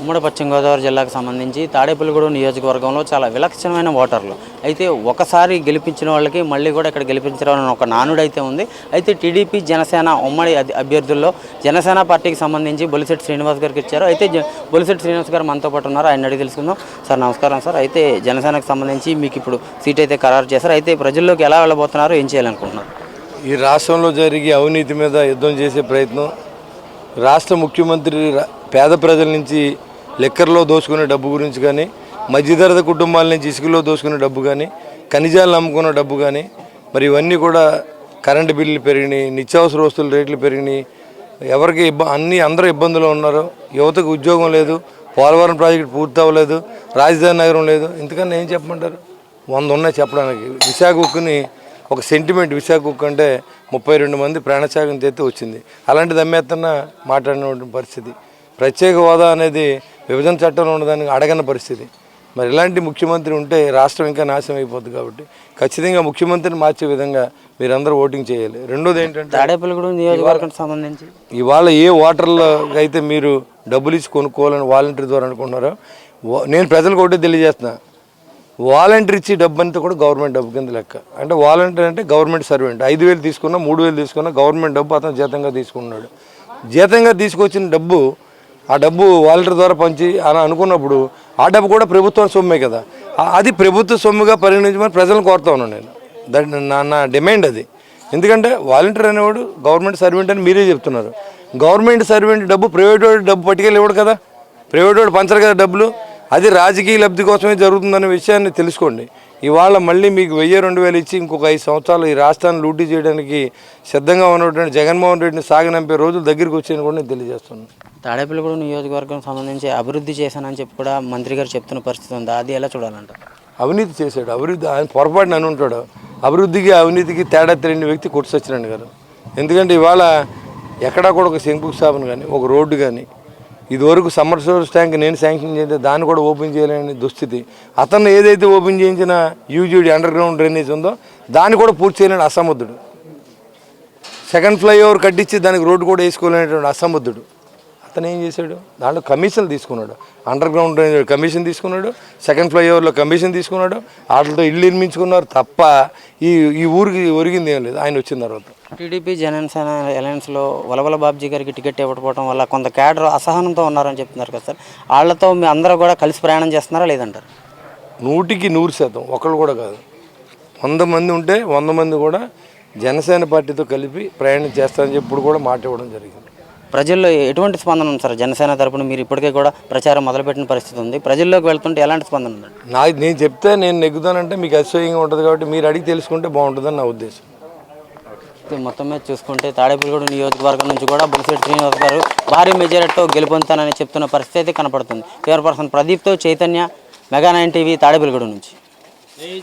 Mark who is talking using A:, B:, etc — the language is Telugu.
A: ఉమ్మడి పశ్చిమ గోదావరి జిల్లాకు సంబంధించి తాడేపల్లిగూడెం నియోజకవర్గంలో చాలా విలక్షణమైన ఓటర్లు. అయితే ఒకసారి గెలిపించిన వాళ్ళకి మళ్ళీ కూడా ఇక్కడ గెలిపించడం ఒక నానుడైతే ఉంది. అయితే టీడీపీ జనసేన ఉమ్మడి అభ్యర్థుల్లో జనసేన పార్టీకి సంబంధించి బొలిశెట్టి శ్రీనివాస్ గారికి ఇచ్చారు. అయితే జ- బొలిశెట్టి శ్రీనివాస్ గారు మనతో పాటు ఉన్నారు. ఆయన అడిగి తెలుసుకుందాం. సార్ నమస్కారం సార్. అయితే జనసేనకు సంబంధించి మీకు ఇప్పుడు సీట్ అయితే ఖరారు చేశారు. అయితే ప్రజల్లోకి ఎలా వెళ్ళబోతున్నారు? ఏం చేయాలనుకుంటున్నారు?
B: ఈ రాష్ట్రంలో జరిగే అవినీతి మీద యుద్ధం చేసే ప్రయత్నం రాష్ట్ర ముఖ్యమంత్రి పేద ప్రజల నుంచి లెక్కర్లో దోచుకునే డబ్బు గురించి కానీ మధ్యతరగతి కుటుంబాల నుంచి ఇసుకలో దోచుకునే డబ్బు కానీ ఖనిజాలు అమ్ముకున్న డబ్బు కానీ మరి ఇవన్నీ కూడా కరెంటు బిల్లులు పెరిగినాయి నిత్యావసర వస్తువుల రేట్లు పెరిగినాయి. ఎవరికి ఇబ్బ అన్ని అందరూ ఇబ్బందులు ఉన్నారు. యువతకు ఉద్యోగం లేదు పోలవరం ప్రాజెక్టు పూర్తి అవ్వలేదు రాజధాని నగరం లేదు. ఇంతకన్నా ఏం చెప్పమంటారు? వంద ఉన్నాయి చెప్పడానికి. విశాఖ ఉక్కుని ఒక సెంటిమెంట్ విశాఖ ఉక్కు అంటే ముప్పై రెండు మంది ప్రాణత్యాగం చేస్తే వచ్చింది. అలాంటిది అమ్మేస్తున్న మాట్లాడిన పరిస్థితి. ప్రత్యేక హోదా అనేది విభజన చట్టంలో ఉన్నదానికి అడగని పరిస్థితి. మరి ఇలాంటి ముఖ్యమంత్రి ఉంటే రాష్ట్రం ఇంకా నాశనం అయిపోద్ది కాబట్టి ఖచ్చితంగా ముఖ్యమంత్రిని మార్చే విధంగా మీరందరూ ఓటింగ్ చేయాలి. రెండోది ఏంటంటే
A: తాడేపల్లిగూడెం నియోజకవర్గానికి సంబంధించి.
B: ఇవాళ ఏ ఓటర్లకు అయితే మీరు డబ్బులు ఇచ్చి కొనుక్కోవాలని వాలంటీర్ ద్వారా అనుకుంటున్నారో నేను ప్రజలకు ఒకటే తెలియజేస్తున్నా. వాలంటీర్ ఇచ్చి డబ్బు అంతా కూడా గవర్నమెంట్ డబ్బు కింద లెక్క. అంటే వాలంటీర్ అంటే గవర్నమెంట్ సర్వెంట్. ఐదు వేలు తీసుకున్నా మూడు వేలు తీసుకున్నా గవర్నమెంట్ డబ్బు అతను జీతంగా తీసుకున్నాడు జీతంగా తీసుకొచ్చిన డబ్బు ఆ డబ్బు వాలంటీర్ ద్వారా పంచి అని అనుకున్నప్పుడు ఆ డబ్బు కూడా ప్రభుత్వం సొమ్మే కదా. అది ప్రభుత్వ సొమ్ముగా పరిగణించమని ప్రజలను కోరుతా ఉన్నాను నేను. దాని నా నా డిమాండ్ అది. ఎందుకంటే వాలంటీర్ అనేవాడు గవర్నమెంట్ సర్వెంట్ అని మీరే చెప్తున్నారు. గవర్నమెంట్ సర్వెంట్ డబ్బు ప్రైవేట్ వాడు డబ్బు పట్టుకెళ్ళి ఇవ్వడు కదా. ప్రైవేట్ వాడు పంచరు కదా డబ్బులు. అది రాజకీయ లబ్ధి కోసమే జరుగుతుందనే విషయాన్ని తెలుసుకోండి. ఇవాళ మళ్ళీ మీకు వెయ్యి రెండు వేలు ఇచ్చి ఇంకొక ఐదు సంవత్సరాలు ఈ రాష్ట్రాన్ని లూటీ చేయడానికి సిద్ధంగా ఉన్నటువంటి జగన్మోహన్ రెడ్డిని సాగనంపే రోజులు దగ్గరికి వచ్చాయని కూడా నేను తెలియజేస్తున్నాను.
A: తాడేపల్లిగూడెం నియోజకవర్గం సంబంధించి అభివృద్ధి చేశానని చెప్పి కూడా మంత్రి గారు చెప్తున్న పరిస్థితి ఉంది? అది ఎలా చూడాలంటారు
B: అవినీతి చేశాడు. అభివృద్ధి ఆయన పొరపాటున అని ఉంటాడు. అభివృద్ధికి అవినీతికి తేడా తెలియని వ్యక్తి కొట్టు సత్యనారాయణ గారు. ఎందుకంటే ఇవాళ ఎక్కడా కూడా ఒక శంకుస్థాపన కానీ ఒక రోడ్డు కానీ ఇదివరకు సమ్మర్ సోర్స్ ట్యాంక్ నేను శాంక్షన్ చేస్తే దాన్ని కూడా ఓపెన్ చేయలేని దుస్థితి. అతను ఏదైతే ఓపెన్ చేయించిన యూజీడీ అండర్ గ్రౌండ్ డ్రైనేజ్ ఉందో దాన్ని కూడా పూర్తి చేయలేని అసమర్థుడు. సెకండ్ ఫ్లైఓవర్ కట్టించి దానికి రోడ్డు కూడా వేసుకోలేనటువంటి అసమర్థుడు. అతను ఏం చేశాడు? దాంట్లో కమిషన్ తీసుకున్నాడు. అండర్ గ్రౌండ్ డ్రైనేజ్ కమిషన్ తీసుకున్నాడు సెకండ్ ఫ్లైఓవర్లో కమిషన్ తీసుకున్నాడు వాటితో ఇల్లు నిర్మించుకున్నారు తప్ప ఈ ఈ ఊరికి ఒరిగింది ఏం లేదు. ఆయన వచ్చిన తర్వాత.
A: టీడీపీ జనసేన అలయన్స్లో వలవల బాబ్జీ గారికి టికెట్ ఇవ్వకపోవడం వల్ల కొంత క్యాడర్ అసహనంతో ఉన్నారని చెప్తున్నారు కదా సార్. వాళ్ళతో మీ అందరూ కూడా కలిసి ప్రయాణం చేస్తున్నారా లేదంటారు?
B: నూటికి నూరు శాతం. ఒకళ్ళు కూడా కాదు. వంద మంది ఉంటే వంద మంది కూడా జనసేన పార్టీతో కలిపి ప్రయాణం చేస్తారని చెప్పి ఇప్పుడు కూడా మాట ఇవ్వడం జరిగింది.
A: ప్రజల్లో ఎటువంటి స్పందన ఉంది సార్? జనసేన తరపున మీరు ఇప్పటికే కూడా ప్రచారం మొదలుపెట్టిన పరిస్థితి ఉంది. ప్రజల్లోకి వెళ్తుంటే ఎలాంటి స్పందన ఉందండి
B: నా నేను చెప్తే నేను నెగ్గుతానంటే మీకు అసహ్యంగా ఉంటుంది కాబట్టి మీరు అడిగి తెలుసుకుంటే బాగుంటుందని నా ఉద్దేశం.
A: మొత్తం మీద చూసుకుంటే తాడేపల్లిగూడ నియోజకవర్గం నుంచి కూడా బులిశెట్టి శ్రీనివాస్ గారు భారీ మెజారిటీతో గెలుపొందుతానని చెప్తున్న పరిస్థితి అయితే కనపడుతుంది. కేవర్ person ప్రదీప్తో Chaitanya mega nine TV Tadepalligudem నుంచి.